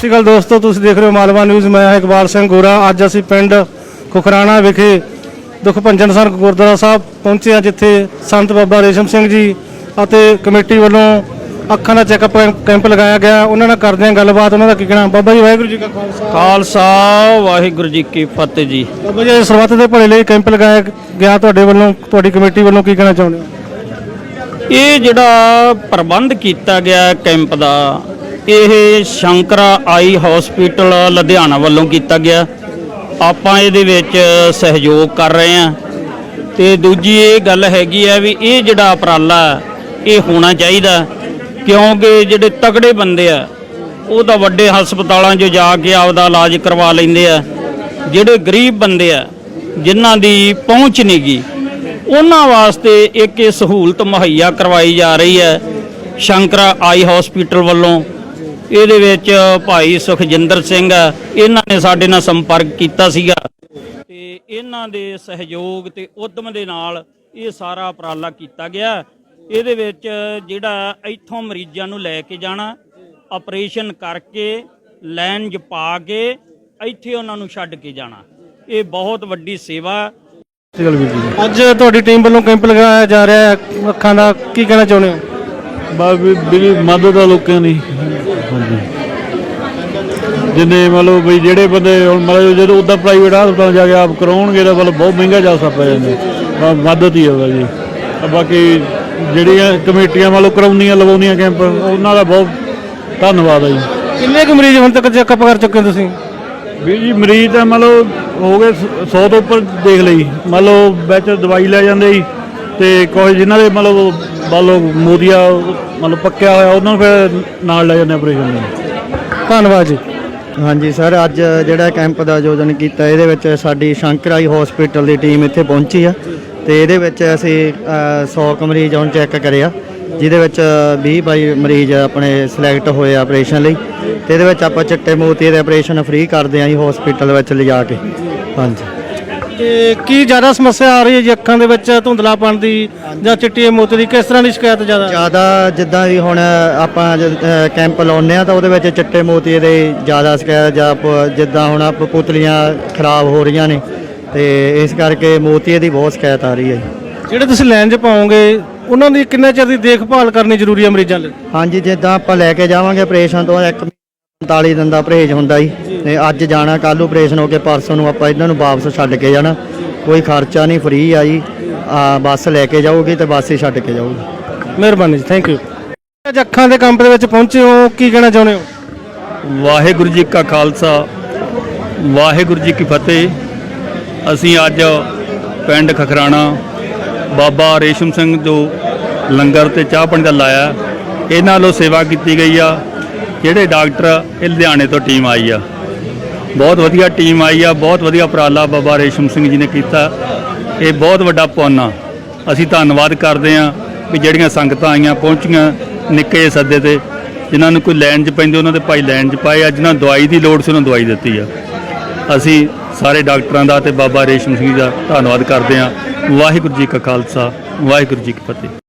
ਸ਼੍ਰੀ ਅਕਾਲ ਦੋਸਤੋ ਤੁਸੀਂ ਦੇਖ ਰਹੇ ਹੋ ਮਾਲਵਾ ਨਿਊਜ਼। ਮੈਂ ਹਾਂ ਇਕਬਾਲ ਸਿੰਘ ਗੋਰਾ। ਅੱਜ ਅਸੀਂ ਪਿੰਡ ਖੁਖਰਾਣਾ ਵਿਖੇ ਦੁੱਖ ਭੰਜਨ ਸਰ ਗੁਰਦੁਆਰਾ ਸਾਹਿਬ ਪਹੁੰਚੇ ਹਾਂ ਜਿੱਥੇ ਸੰਤ ਬਾਬਾ ਰੇਸ਼ਮ ਸਿੰਘ ਜੀ ਅਤੇ ਕਮੇਟੀ ਵੱਲੋਂ ਅੱਖਾਂ ਦਾ ਚੈੱਕਅਪ ਕੈਂਪ ਲਗਾਇਆ ਗਿਆ। ਉਹਨਾਂ ਨਾਲ ਕਰਦੇ ਹਾਂ ਗੱਲਬਾਤ। ਉਹਨਾਂ ਦਾ ਕੀ ਕਹਿਣਾ? ਬਾਬਾ ਜੀ ਵਾਹਿਗੁਰੂ ਜੀ ਕਾ ਖਾਲਸਾ। ਖਾਲਸਾ ਵਾਹਿਗੁਰੂ ਜੀ ਕੀ ਫਤਿਹ ਜੀ। ਬਾਬਾ ਜੀ ਸਰਬੱਤ ਦੇ ਭਲੇ ਲਈ ਕੈਂਪ ਲਗਾਇਆ ਗਿਆ ਤੁਹਾਡੇ ਵੱਲੋਂ। ਤੁਹਾਡੀ ਕਮੇਟੀ ਵੱਲੋਂ ਕੀ ਕਹਿਣਾ ਚਾਹੁੰਦੇ ਹੋ? ਇਹ ਜਿਹੜਾ ਪ੍ਰਬੰਧ ਕੀਤਾ ਗਿਆ ਕੈਂਪ ਦਾ ਇਹ ਸ਼ੰਕਰਾ ਆਈ ਹਸਪੀਟਲ ਲੁਧਿਆਣਾ ਵੱਲੋਂ ਕੀਤਾ ਗਿਆ। ਆਪਾਂ ਇਹਦੇ ਵਿੱਚ ਸਹਿਯੋਗ ਕਰ ਰਹੇ ਹਾਂ। ਤੇ ਦੂਜੀ ਇਹ ਗੱਲ ਹੈਗੀ ਹੈ ਵੀ ਇਹ ਜਿਹੜਾ ਉਪਰਾਲਾ, ਇਹ ਹੋਣਾ ਚਾਹੀਦਾ। ਕਿਉਂਕਿ ਜਿਹੜੇ ਤਕੜੇ ਬੰਦੇ ਆ, ਉਹ ਤਾਂ ਵੱਡੇ ਹਸਪਤਾਲਾਂ 'ਚ ਜਾ ਕੇ ਆਪਦਾ ਇਲਾਜ ਕਰਵਾ ਲੈਂਦੇ ਆ। ਜਿਹੜੇ ਗਰੀਬ ਬੰਦੇ ਆ, ਜਿਨ੍ਹਾਂ ਦੀ ਪਹੁੰਚ ਨਹੀਂ ਗੀ, ਉਹਨਾਂ ਵਾਸਤੇ ਇੱਕ ਇਹ ਸਹੂਲਤ ਮੁਹੱਈਆ ਕਰਵਾਈ ਜਾ ਰਹੀ ਹੈ ਸ਼ੰਕਰਾ ਆਈ ਹਸਪੀਟਲ ਵੱਲੋਂ। ਇਹਦੇ ਵਿੱਚ ਭਾਈ ਸੁਖਜਿੰਦਰ ਸਿੰਘ, ਇਹਨਾਂ ਨੇ ਸਾਡੇ ਨਾਲ ਸੰਪਰਕ ਕੀਤਾ ਸੀਗਾ। ਤੇ ਇਹਨਾਂ ਦੇ ਸਹਿਯੋਗ ਤੇ ਉਦਮ ਦੇ ਨਾਲ ਇਹ ਸਾਰਾ ਉਪਰਾਲਾ ਕੀਤਾ ਗਿਆ। ਇਹਦੇ ਵਿੱਚ ਜਿਹੜਾ ਇੱਥੋਂ ਮਰੀਜ਼ਾਂ ਨੂੰ ਲੈ ਕੇ ਜਾਣਾ, ਆਪਰੇਸ਼ਨ ਕਰਕੇ ਲਾਈਨ 'ਚ ਪਾ ਕੇ ਇੱਥੇ ਉਹਨਾਂ ਨੂੰ ਛੱਡ ਕੇ ਜਾਣਾ। ਇਹ ਬਹੁਤ ਵੱਡੀ ਸੇਵਾ। ਅੱਜ ਤੁਹਾਡੀ ਟੀਮ ਵੱਲੋਂ ਕੈਂਪ ਲਗਾਇਆ ਜਾ ਰਿਹਾ ਹੈ। ਅੱਖਾਂ ਦਾ ਕੀ ਕਹਿਣਾ ਚਾਹੁੰਦੇ ਹੋ? ਬਸ ਵੀ ਵੀ ਮਦਦ ਆ ਲੋਕਾਂ ਦੀ। ਹਾਂਜੀ। ਜਿੰਨੇ ਮਤਲਬ ਵੀ ਜਿਹੜੇ ਬੰਦੇ ਹੁਣ ਮਤਲਬ ਜਦੋਂ ਉਦਾਂ ਪ੍ਰਾਈਵੇਟ ਹਸਪਤਾਲ ਜਾ ਕੇ ਆਪ ਕਰਾਉਣਗੇ ਤਾਂ ਮਤਲਬ ਬਹੁਤ ਮਹਿੰਗਾ ਜਾ ਸਕਦਾ ਜਾਂਦਾ ਮਦਦ ਹੀ ਹੋਗਾ ਜੀ। ਬਾਕੀ ਜਿਹੜੀਆਂ ਕਮੇਟੀਆਂ ਮਤਲਬ ਕਰਾਉਂਦੀਆਂ ਲਵਾਉਂਦੀਆਂ ਕੈਂਪ ਉਹਨਾਂ ਦਾ ਬਹੁਤ ਧੰਨਵਾਦ ਹੈ ਜੀ। ਕਿੰਨੇ ਕੁ ਮਰੀਜ਼ ਹੁਣ ਤੱਕ ਚੈੱਕਅਪ ਕਰ ਚੁੱਕੇ ਹੋ ਤੁਸੀਂ? ਵੀ ਜੀ ਮਰੀਜ਼ ਤਾਂ ਮਤਲਬ ਹੋ ਗਏ 100 ਤੋਂ ਉੱਪਰ ਦੇਖ ਲਈ। ਮੰਨ ਲਓ ਵਿੱਚ ਦਵਾਈ ਲੈ ਜਾਂਦੇ ਜੀ ਤੇ ਕੋਈ ਜਿਨ੍ਹਾਂ ਦੇ ਮਤਲਬ ਲਓ ਮੋਦੀਆ ਮਤਲਬ ਪੱਕਿਆ ਹੋਇਆ ਉਹਨਾਂ ਨੂੰ ਫਿਰ ਨਾਲ ਲੈ ਜਾਂਦੇ ਆਪਰੇਸ਼ਨ ਲਈ ਧੰਨਵਾਦ ਜੀ। ਹਾਂਜੀ ਸਰ ਅੱਜ ਜਿਹੜਾ ਕੈਂਪ ਦਾ ਆਯੋਜਨ ਕੀਤਾ ਇਹਦੇ ਵਿੱਚ ਸਾਡੀ ਸ਼ੰਕਰਾਈ ਹਸਪੀਟਲ ਦੀ ਟੀਮ ਇੱਥੇ ਪਹੁੰਚੀ ਆ ਤੇ ਇਹਦੇ ਵਿੱਚ ਅਸੀਂ ਅ, 100 ਕੁ ਮਰੀਜ਼ ਹੁਣ ਚੈੱਕ ਕਰਿਆ ਜਿਹਦੇ ਵਿੱਚ 20 ਬਾਈ ਮਰੀਜ਼ ਆਪਣੇ ਸਿਲੈਕਟ ਹੋਏ ਆ ਆਪਰੇਸ਼ਨ ਲਈ ਤੇ ਇਹਦੇ ਵਿੱਚ ਆਪਾਂ ਚਿੱਟੇ ਮੋਤੀ ਦੇ ਆਪਰੇਸ਼ਨ ਫ੍ਰੀ ਕਰਦੇ ਆਂ ਜੀ ਹਸਪੀਟਲ ਵਿੱਚ ਲਿਜਾ ਕੇ। ਹਾਂਜੀ। ਤੇ ਕੀ ਜ਼ਿਆਦਾ ਸਮੱਸਿਆ ਆ ਰਹੀ ਹੈ ਜੀ ਅੱਖਾਂ ਦੇ ਵਿੱਚ ਧੁੰਦਲਾਪਣ ਦੀ ਜਾਂ ਚਿੱਟੀ ਮੋਤੀ ਦੀ? ਕਿਸ ਤਰ੍ਹਾਂ ਦੀ ਸ਼ਿਕਾਇਤ ਜ਼ਿਆਦਾ? ਜ਼ਿਆਦਾ ਜਿੱਦਾਂ ਵੀ ਹੁਣ ਆਪਾਂ ਕੈਂਪ ਲਾਉਂਦੇ ਆ ਤਾਂ ਉਹਦੇ ਵਿੱਚ ਚਿੱਟੇ ਮੋਤੀ ਦੇ ਜ਼ਿਆਦਾ ਸ਼ਿਕਾਇਤ ਜਾਂ ਪ- ਜਿੱਦਾਂ ਹੁਣ ਆਪ ਪੁਤਲੀਆਂ ਖਰਾਬ ਹੋ ਰਹੀਆਂ ਨੇ ਤੇ ਇਸ ਕਰਕੇ ਮੋਤੀਏ ਦੀ ਬਹੁਤ ਸ਼ਿਕਾਇਤ ਆ ਰਹੀ ਹੈ ਜੀ। ਜਿਹੜੇ ਤੁਸੀਂ ਲਾਈਨ 'ਚ ਪਾਓਗੇ ਉਹਨਾਂ ਦੀ ਕਿੰਨੇ ਚਿਰ ਦੀ ਦੇਖਭਾਲ ਕਰਨੀ ਜ਼ਰੂਰੀ ਹੈ ਮਰੀਜ਼ਾਂ ਲਈ? ਹਾਂਜੀ ਜਿੱਦਾਂ ਆਪਾਂ ਲੈ ਕੇ ਜਾਵਾਂਗੇ ਆਪਰੇਸ਼ਨ ਤੋਂ ਇੱਕ 45 ਦਿਨ ਦਾ ਪਰਹੇਜ ਹੁੰਦਾ ਜੀ। ਤੇ ਅੱਜ ਜਾਣਾ ਕੱਲ ਆਪਰੇਸ਼ਨ ਹੋ ਕੇ ਪਰਸੋਂ ਨੂੰ ਆਪਾਂ ਇਹਨਾਂ ਨੂੰ ਵਾਪਸ ਛੱਡ ਕੇ ਜਾਣਾ। ਕੋਈ ਖਰਚਾ ਨਹੀਂ ਫ੍ਰੀ ਆ ਜੀ। ਆ ਬੱਸ ਲੈ ਕੇ ਜਾਊਗੀ ਤੇ ਬੱਸ ਹੀ ਛੱਡ ਕੇ ਜਾਊਗੀ। ਮਿਹਰਬਾਨੀ ਜੀ ਥੈਂਕ ਯੂ ਅੱਜ ਅੱਖਾਂ ਦੇ ਕੈਂਪ ਦੇ ਵਿੱਚ ਪਹੁੰਚੇ ਹੋ ਕੀ ਕਹਿਣਾ ਚਾਹੁੰਦੇ ਹੋ? ਵਾਹਿਗੁਰੂ ਜੀ ਕਾ ਖਾਲਸਾ ਵਾਹਿਗੁਰੂ ਜੀ ਕੀ ਫਤਿਹ। ਅਸੀਂ ਅੱਜ ਪਿੰਡ ਖਖਰਾਣਾ ਬਾਬਾ ਰੇਸ਼ਮ ਸਿੰਘ ਜੋ ਲੰਗਰ ਤੇ ਚਾਹ ਪਾਣੀ ਦਾ ਲਾਇਆ ਇਹਨਾਂ ਵੱਲੋਂ ਸੇਵਾ ਕੀਤੀ ਗਈ ਆ। ਜਿਹੜੇ ਡਾਕਟਰ ਇਹ ਲੁਧਿਆਣੇ ਤੋਂ ਟੀਮ ਆਈ ਆ। ਬਹੁਤ ਵਧੀਆ ਟੀਮ ਆਈ ਆ, ਬਹੁਤ ਵਧੀਆ ਉਪਰਾਲਾ ਬਾਬਾ ਰੇਸ਼ਮ ਸਿੰਘ ਜੀ ਨੇ ਕੀਤਾ। ਇਹ ਬਹੁਤ ਵੱਡਾ ਪੁੰਨ ਆ ਅਸੀਂ ਧੰਨਵਾਦ ਕਰਦੇ ਆ ਵੀ ਜਿਹੜੀਆਂ ਸੰਗਤਾਂ ਆਈਆਂ, ਪਹੁੰਚੀਆਂ ਨਿੱਕੇ ਜਿਹੇ ਸੱਦੇ ਤੇ, ਜਿਨ੍ਹਾਂ ਨੂੰ ਕੋਈ ਲੈਣ 'ਚ ਪੈਂਦੇ, ਉਹਨਾਂ ਦੇ ਭਾਈ ਲੈਣ 'ਚ ਪਾਏ ਆ, ਜਿਨ੍ਹਾਂ ਦਵਾਈ ਦੀ ਲੋੜ ਸੀ, ਉਹਨਾਂ ਦਵਾਈ ਦਿੱਤੀ ਆ। ਅਸੀਂ ਸਾਰੇ ਡਾਕਟਰਾਂ ਦਾ ਤੇ ਬਾਬਾ ਰੇਸ਼ਮ ਸਿੰਘ ਜੀ ਦਾ ਧੰਨਵਾਦ ਕਰਦੇ ਆ ਵਾਹਿਗੁਰੂ ਜੀ ਕਾ ਖਾਲਸਾ, ਵਾਹਿਗੁਰੂ ਜੀ ਕੀ ਫਤਿਹ।